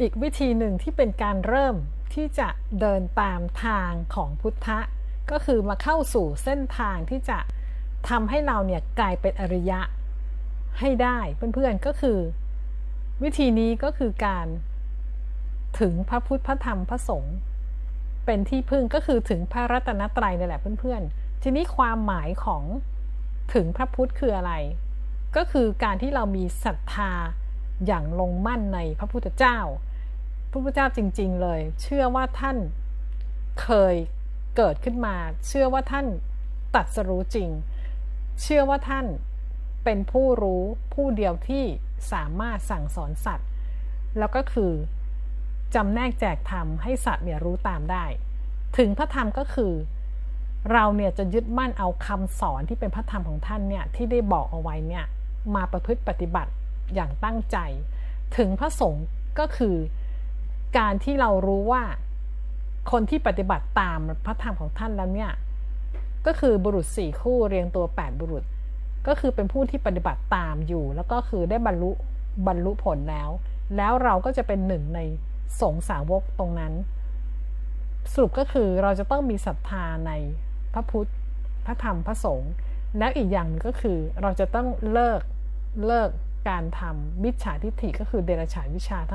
อีกวิธีหนึ่งที่เป็นการเริ่มที่จะเดินตามทางของพุทธะ ก็คือมาเข้าสู่เส้นทางที่จะทำให้เราเนี่ยกลายเป็นอริยะให้ได้เพื่อนๆก็คือ วิธีนี้ก็คือการถึงพระพุทธพระธรรมพระสงฆ์เป็นที่พึ่งก็คือถึงพระรัตนตรัยนี่แหละเพื่อนๆ ทีนี้ความหมายของถึงพระพุทธคืออะไร ก็คือการที่เรามีศรัทธา อย่างลงมั่นในพระพุทธเจ้า พระพุทธเจ้าจริง ๆ เลย เชื่อว่าท่านเคยเกิดขึ้นมา เชื่อว่าท่านตัดสรู้จริง เชื่อว่าท่านเป็นผู้รู้ผู้เดียวที่สามารถสั่งสอนสัตว์ แล้วก็คือจำแนกแจกธรรมให้สัตว์เนี่ยรู้ตามได้ ถึงพระธรรมก็คือ เราเนี่ยจะยึดมั่นเอาคำสอนที่เป็นพระธรรมของท่านเนี่ยที่ได้บอกเอาไว้เนี่ยมาประพฤติปฏิบัติ อย่างตั้งใจ ถึงพระสงฆ์ก็คือการที่เรารู้ว่าคนที่ปฏิบัติตามพระธรรมของท่านแล้วเนี่ย ก็คือบุรุษสี่คู่เรียงตัว 8 บุรุษ ก็คือเป็นผู้ที่ปฏิบัติตามอยู่ แล้วก็คือได้บรรลุบรรลุผลแล้ว แล้วเราก็จะเป็นหนึ่งในสงสาวกตรงนั้น สรุปก็คือเราจะต้องมีศรัทธาในพระพุทธพระธรรมพระสงฆ์แล้วอีกอย่างก็คือเราจะต้องเลิกเลิก การทำมิจฉาทิฏฐิก็คือเดรัจฉานวิชา